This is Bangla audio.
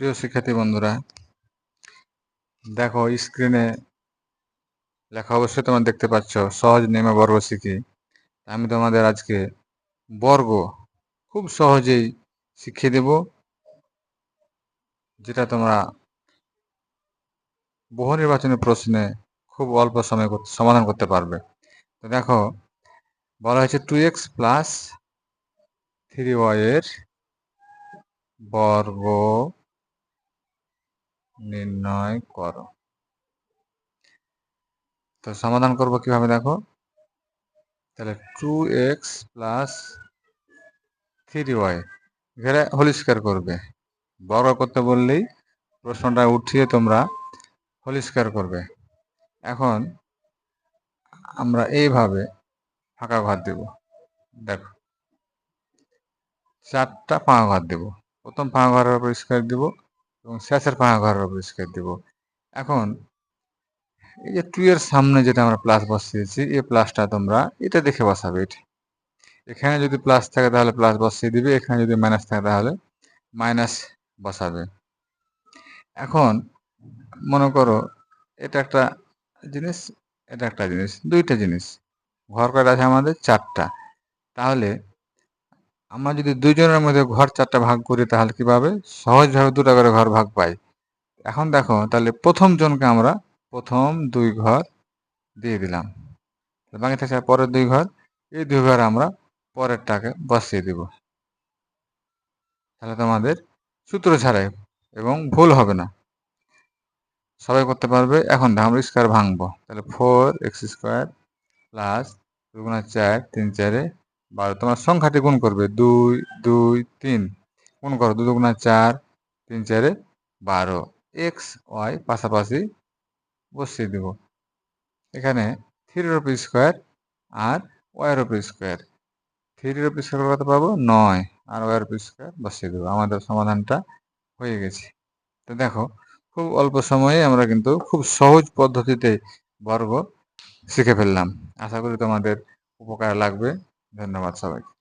প্রিয় শিক্ষার্থী বন্ধুরা, দেখো স্ক্রিনে লেখা অবশ্যই তোমরা দেখতে পাচ্ছ, সহজ নেমে বর্গ শিখি। আমি তোমাদের আজকে বর্গ খুব সহজেই শিখিয়ে দেব, যেটা তোমরা বহু নির্বাচনী প্রশ্নে খুব অল্প সময় সমাধান করতে পারবে। তো দেখো, বলা হয়েছে টু এক্স প্লাস থ্রি ওয়াইয়ের বর্গ নির্ণয় করো। তো সমাধান করব কীভাবে দেখো? তাহলে two x plus three y ঘেরে হলিস্কার করবে। বর্গ করতে বললেই প্রশ্নটা উঠিয়ে তোমরা হলিস্কার করবে। এখন আমরা এইভাবে ফাঁকা ঘর দেব। দেখো, চারটা ফাঁকা ঘর দেব। প্রথম ফাঁকা ঘরের পরিষ্কার দেব। এবং শেষের ফাঁকা ঘরের পরিষ্কার দেব। এখন, এই যে টু এর সামনে যেটা আমরা প্লাস বসিয়েছি এই প্লাসটা তোমরা এটা দেখে বসাবে এটা। এখানে যদি প্লাস থাকে তাহলে প্লাস বসিয়ে দিবে, এখানে যদি মাইনাস থাকে তাহলে মাইনাস বসাবে। এখন, মনে করো, এটা একটা জিনিস, এটা একটা জিনিস, দুইটা জিনিস। ঘর কয়টা আছে আমাদের? চারটা। তাহলে আমরা যদি দুইজনের মধ্যে ঘর চারটা ভাগ করি, তাহলে কীভাবে? সহজভাবে দুটা করে ঘর ভাগ পাই। এখন দেখো, তাহলে প্রথম জনকে আমরা প্রথম দুই ঘর দিয়ে দিলাম। বাকি থাকছে পরের দুই ঘর। এই দুই ঘর আমরা পরেরটাকে বসিয়ে দিব। তাহলে তোমাদের সূত্র ছাড়াই এবং ভুল হবে না। সবাই করতে পারবে। এখন আমরা স্কোয়ার ভাঙবো। তাহলে ফোর এক্স স্কোয়ার প্লাস দুগুণা চার, তিন চারে বারো তোমার সংখ্যাটি গুণ করবে দুই দুই, তিন। গুণ করো দু দুগুণা চার, তিন চারে বারো। এক্স ওয়াই পাশাপাশি বসিয়ে দেব। এখানে থ্রির ওপর স্কোয়ার আর ওয়াইয়ের ওপর স্কোয়ার থ্রির ওপর স্কোয়ার কত পাবো? নয়। আর ওয়াইয়ের ওপর স্কোয়ার বসিয়ে দেবো। আমাদের সমাধানটা হয়ে গেছে। তো দেখো, খুব অল্প সময়ে আমরা কিন্তু খুব সহজ পদ্ধতিতে বর্গ শিখে ফেললাম। আশা করি তোমাদের উপকার লাগবে। ধন্যবাদ সবাইকে।